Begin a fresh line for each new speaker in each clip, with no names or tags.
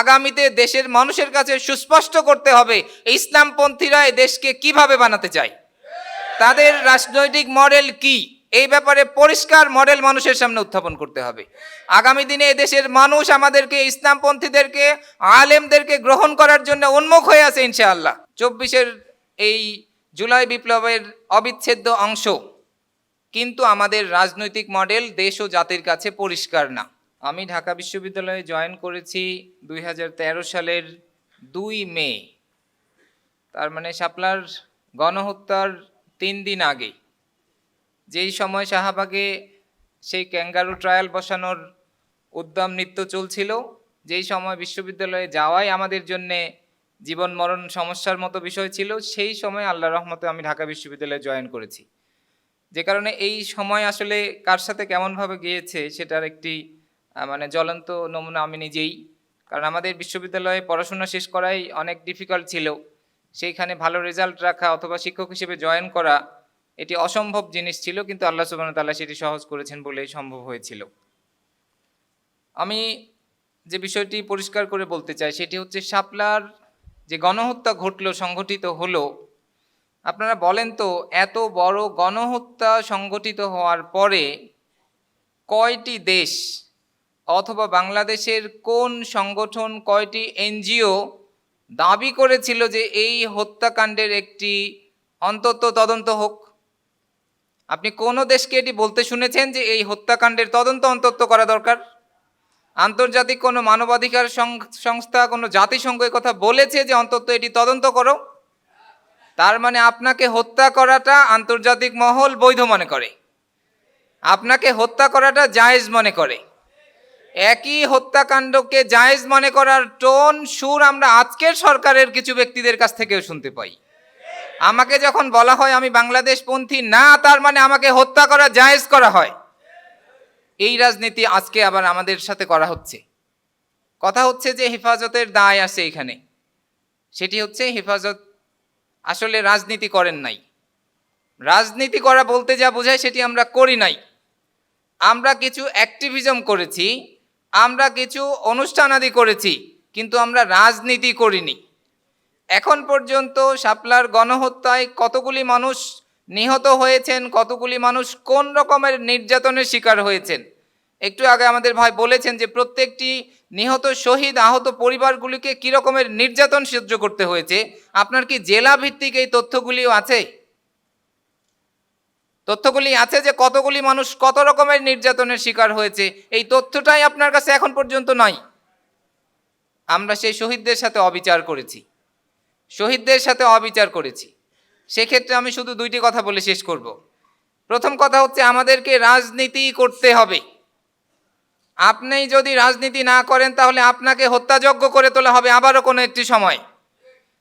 আগামীতে দেশের মানুষের কাছে সুস্পষ্ট করতে হবে ইসলামপন্থীরা দেশকে কীভাবে বানাতে চায়। তাদের রাজনৈতিক মডেল কি? এই ব্যাপারে পরিষ্কার মডেল মানুষের সামনে উত্থাপন করতে হবে। আগামী দিনে দেশের মানুষ আমাদেরকে, ইসলামপন্থীদেরকে, আলেমদেরকে গ্রহণ করার জন্য উন্মুখ হয়ে আছে ইনশাআল্লাহ। চব্বিশের এই জুলাই বিপ্লবের অবিচ্ছেদ্য অংশ। কিন্তু আমাদের রাজনৈতিক মডেল দেশ ও জাতির কাছে পরিষ্কার না। আমি ঢাকা বিশ্ববিদ্যালয়ে জয়েন করেছি দুই হাজার তেরো সালের দুই মে। তার মানে শাপলার গণহত্যার তিন দিন আগে। যেই সময় শাহবাগে সেই ক্যাঙ্গারু ট্রায়াল বসানোর উদ্যম নৃত্য চলছিল, যেই সময় বিশ্ববিদ্যালয়ে যাওয়াই আমাদের জন্যে জীবন মরণ সমস্যার মতো বিষয় ছিল, সেই সময় আল্লাহ রহমতে আমি ঢাকা বিশ্ববিদ্যালয়ে জয়েন করেছি। যে কারণে এই সময় আসলে কার সাথে কেমনভাবে গিয়েছে সেটার একটি মানে জ্বলন্ত নমুনা আমি নিজেই। কারণ আমাদের বিশ্ববিদ্যালয়ে পড়াশোনা শেষ করাই অনেক ডিফিকাল্ট ছিল। সেইখানে ভালো রেজাল্ট রাখা অথবা শিক্ষক হিসেবে জয়েন করা, এটি অসম্ভব জিনিস ছিল, কিন্তু আল্লাহ সুবাহ তাল্লাহ সেটি সহজ করেছেন বলেই সম্ভব হয়েছিল। আমি যে বিষয়টি পরিষ্কার করে বলতে চাই, সেটি হচ্ছে শাপলার যে গণহত্যা ঘটলো, সংঘটিত হলো, আপনারা বলেন তো, এত বড় গণহত্যা সংগঠিত হওয়ার পরে কয়টি দেশ অথবা বাংলাদেশের কোন সংগঠন কয়টি এনজিও দাবি করেছিল যে এই হত্যাকাণ্ডের একটি অন্তত তদন্ত হোক? আপনি কোন দেশকে এটি বলতে শুনেছেন যে এই হত্যাকাণ্ডের তদন্ত অন্তত করা দরকার? আন্তর্জাতিক কোনো মানবাধিকার সংস্থা, কোনো জাতিসংঘ কথা বলেছে যে অন্তত এটি তদন্ত করো? তার মানে আপনাকে হত্যা করাটা আন্তর্জাতিক মহল বৈধ মনে করে। আপনাকে হত্যা করাটা জায়েজ মনে করে। একই হত্যাকাণ্ডকে জায়েজ মনে করার টোন সুর আমরা আজকের সরকারের কিছু ব্যক্তিদের কাছ থেকেও শুনতে পাই। আমাকে যখন বলা হয় আমি বাংলাদেশপন্থী, না, তার মানে আমাকে হত্যা করা, জায়েজ করা হয়। এই রাজনীতি আজকে আবার আমাদের সাথে করা হচ্ছে। কথা হচ্ছে যে হেফাজতের দায় আছে এখানে। সেটি হচ্ছে হেফাজত আসলে রাজনীতি করেন নাই। রাজনীতি করা বলতে যা বোঝায় সেটি আমরা করি নাই। আমরা কিছু অ্যাক্টিভিজম করেছি আমরা কিছু অনুষ্ঠানাদি করেছি, কিন্তু আমরা রাজনীতি করিনি। এখন পর্যন্ত শাপলার গণহত্যায় কতগুলি মানুষ নিহত হয়েছেন, কতগুলি মানুষ কোন রকমের নির্যাতনের শিকার হয়েছেন? একটু আগে আমাদের ভাই বলেছেন যে প্রত্যেকটি নিহত শহীদ, আহত পরিবারগুলিকে কী রকমের নির্যাতন সহ্য করতে হয়েছে। আপনার কি জেলা ভিত্তিক এই তথ্যগুলিও আছে? তথ্যগুলি আছে যে কতগুলি মানুষ কত রকমের নির্যাতনের শিকার হয়েছে, এই তথ্যটাই আপনার কাছে এখন পর্যন্ত নাই আমরা সেই শহীদদের সাথে অবিচার করেছি। শহীদদের সাথে অবিচার করেছি। সেক্ষেত্রে আমি শুধু দুইটি কথা বলে শেষ করব। প্রথম কথা হচ্ছে, আমাদেরকে রাজনীতি করতে হবে। আপনি যদি রাজনীতি না করেন, তাহলে আপনাকে হত্যাযজ্ঞ করে তোলা হবে আবারও কোনো একটি সময়।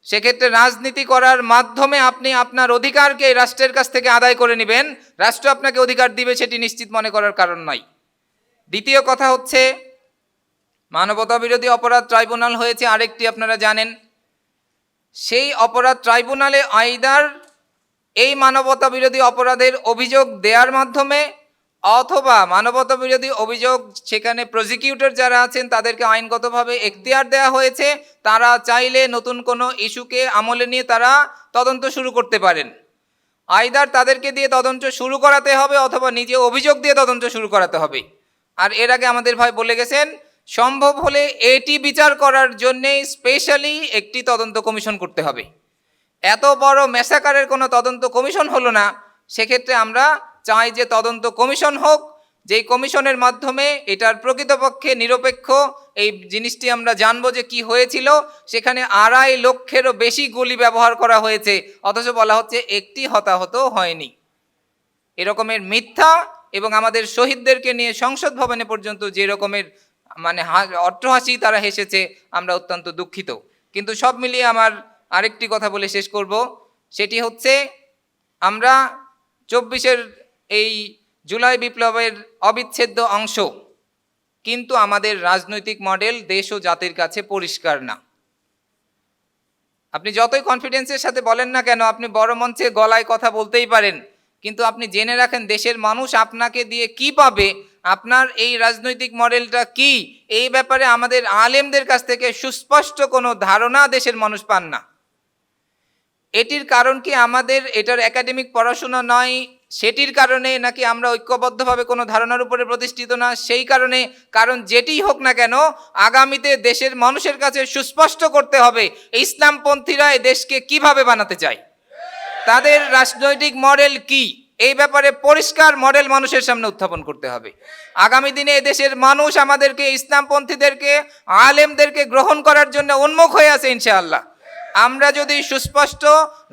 সেক্ষেত্রে রাজনীতি করার মাধ্যমে আপনি আপনার অধিকারকে রাষ্ট্রের কাছ থেকে আদায় করে নেবেন। রাষ্ট্র আপনাকে অধিকার দিবে সেটি নিশ্চিত মনে করার কারণ নাই দ্বিতীয় কথা হচ্ছে মানবতা বিরোধী অপরাধ ট্রাইব্যুনাল হয়েছে আরেকটি, আপনারা জানেন। সেই অপরাধ ট্রাইব্যুনালে আইদার এই মানবতা বিরোধী অপরাধের অভিযোগ দেওয়ার মাধ্যমে অথবা মানবতা বিরোধী অভিযোগ সেখানে প্রসিকিউটর যারা আছেন, তাদেরকে আইনগতভাবে এখতিয়ার দেওয়া হয়েছে। তারা চাইলে নতুন কোনো ইস্যুকে আমলে নিয়ে তারা তদন্ত শুরু করতে পারেন। আইদার তাদেরকে দিয়ে তদন্ত শুরু করাতে হবে অথবা নিজে অভিযোগ দিয়ে তদন্ত শুরু করাতে হবে। আর এর আগে আমাদের ভাই বলে গেছেন, সম্ভব হলে এটি বিচার করার জন্যে স্পেশালি একটি তদন্ত কমিশন করতে হবে। এত বড় মেসাকারের কোনো তদন্ত কমিশন হলো না, সেক্ষেত্রে আমরা চাই যে তদন্ত কমিশন হোক, যেই কমিশনের মাধ্যমে এটার প্রকৃতপক্ষে নিরপেক্ষ এই জিনিসটি আমরা জানব যে কি হয়েছিল, সেখানে আড়াই লক্ষেরও বেশি গুলি ব্যবহার করা হয়েছে, অথচ বলা হচ্ছে একটি হতাহত হয়নি। এরকমের মিথ্যা এবং আমাদের শহীদদেরকে নিয়ে সংসদ ভবনে পর্যন্ত যে রকমের মানে অট্টহাসি তারা হেসেছে, আমরা অত্যন্ত দুঃখিত। কিন্তু সব মিলিয়ে আমার আরেকটি কথা বলে শেষ করব, সেটি হচ্ছে আমরা চব্বিশের এই জুলাই বিপ্লবের অবিচ্ছেদ্য অংশ। কিন্তু আমাদের রাজনৈতিক মডেল দেশ ও জাতির কাছে পরিষ্কার না। আপনি যতই কনফিডেন্সের সাথে বলেন না কেন, আপনি বড় মঞ্চে গলায় কথা বলতেই পারেন। কিন্তু আপনি জেনে রাখেন, দেশের মানুষ আপনাকে দিয়ে কি পাবে, আপনার এই রাজনৈতিক মডেলটা কি? এই ব্যাপারে আমাদের আলেমদের কাছ থেকে সুস্পষ্ট কোনো ধারণা দেশের মানুষ পান না। এটির কারণ কি? আমাদের এটার একাডেমিক পড়াশোনা নয় সেটির কারণে নাকি আমরা ঐক্যবদ্ধভাবে কোনো ধারণার উপরে প্রতিষ্ঠিত না? সেই কারণে, কারণ যেটিই হোক না কেন, আগামীতে দেশের মানুষের কাছে সুস্পষ্ট করতে হবে ইসলামপন্থীরা দেশকে কীভাবে বানাতে চায়। তাদের রাজনৈতিক মডেল কি? এই ব্যাপারে পরিষ্কার মডেল মানুষের সামনে উত্থাপন করতে হবে। আগামী দিনে দেশের মানুষ আমাদেরকে, ইসলামপন্থীদেরকে, আলেমদেরকে গ্রহণ করার জন্য উন্মুখ হয়ে আছে ইনশাআল্লাহ। আমরা যদি সুস্পষ্ট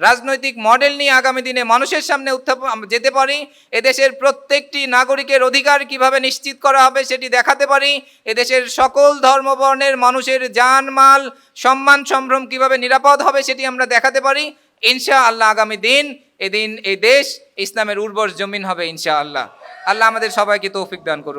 রাজনৈতিক মডেল নিয়ে আগামী দিনে মানুষের সামনে উত্থাপন যেতে পারি, এদেশের প্রত্যেকটি নাগরিকের অধিকার কীভাবে নিশ্চিত করা হবে সেটি দেখাতে পারি, এদেশের সকল ধর্মবর্ণের মানুষের জান মাল সম্মান, সম্ভ্রম কীভাবে নিরাপদ হবে সেটি আমরা দেখাতে পারি। ইনশা আল্লাহ আগামী দিন, এদিন এই দেশ ইসলামের উর্বর জমিন হবে ইনশা আল্লাহ আল্লাহ আমাদের সবাইকে তৌফিক দান করুন।